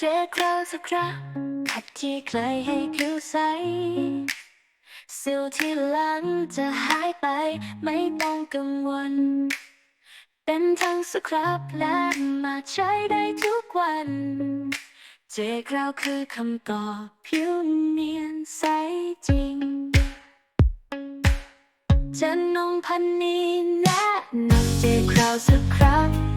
เจ็คราวสักครั้งขัดที่ใครให้ผิวใสสิวที่หลังจะหายไปไม่ต้องกังวล เป็นทั้งสครับและมาใช้ได้ทุกวัน เจคราวคือคำตอบผิวเนียนใสจริงจะนงพันนี้แนะนำเจคราวสักครั้ง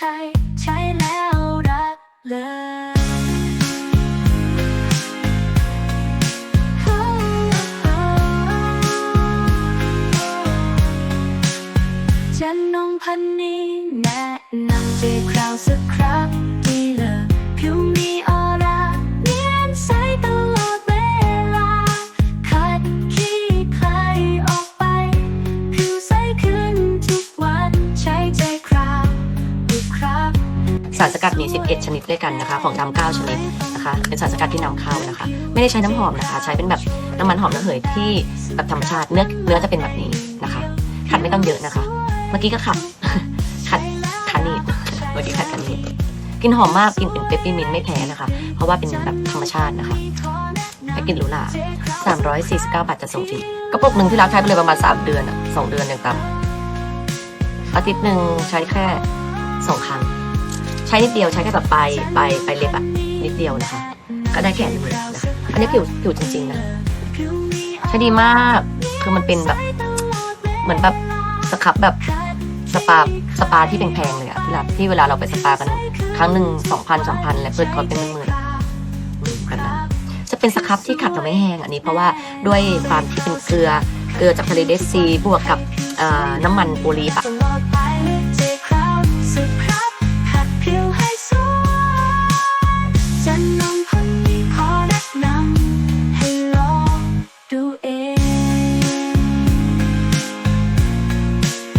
คร ใช้แล้วรักเลยจันน้องพันนี้แนะนำใจคราวสักคร สารสกัดมี 11 ชนิดด้วยกันนะคะ ของดำ9ชนิดนะคะ เป็นสารสกัดที่นำเข้านะคะ ไม่ได้ใช้น้ำหอมนะคะ ใช้เป็นแบบน้ำมันหอมระเหยที่แบบธรรมชาติเนื้อเนื้อจะเป็นแบบนี้นะคะ ขัดไม่ต้องเยอะนะคะ เมื่อกี้ก็ขัดขัดคานีดเมื่อกี้ขัดคานีดกินหอมมากกินเป็นเปปปอร์มินไม่แพ้นะคะ เพราะว่าเป็นแบบธรรมชาตินะคะแพ็กเกจหรูหรา349 บาทจะส่งฟรีกระปุกหนึ่งที่รักใช้ไปเลยประมาณ 3 เดือนอะสองเดือนอย่างต่ำอาทิตย์หนึ่งใช้แค่สองครั้ง ใช้นิดเดียวใช้แค่แบบปลายปลายปลายเล็บอะนิดเดียวนะคะ ก็ได้แค่นี้นะอันนี้ผิวผิวจริงๆนะใช้ดีมากคือมันเป็นแบบ เหมือนแบบสครับแบบสปาสปาที่แพงๆเลยอะที่แบบที่เวลาเราไปสปากันครั้งหนึ่งสองพันสามพันและเปิดคอร์สเป็นหมื่นๆอะอืมแบบนั้นจะเป็นสครับที่ขัดเราไม่แห้งอันนี้เพราะว่าด้วยความที่เป็นเกลือเกลือจากทะเลเดซีบวกกับน้ำมันโอลีฟอะ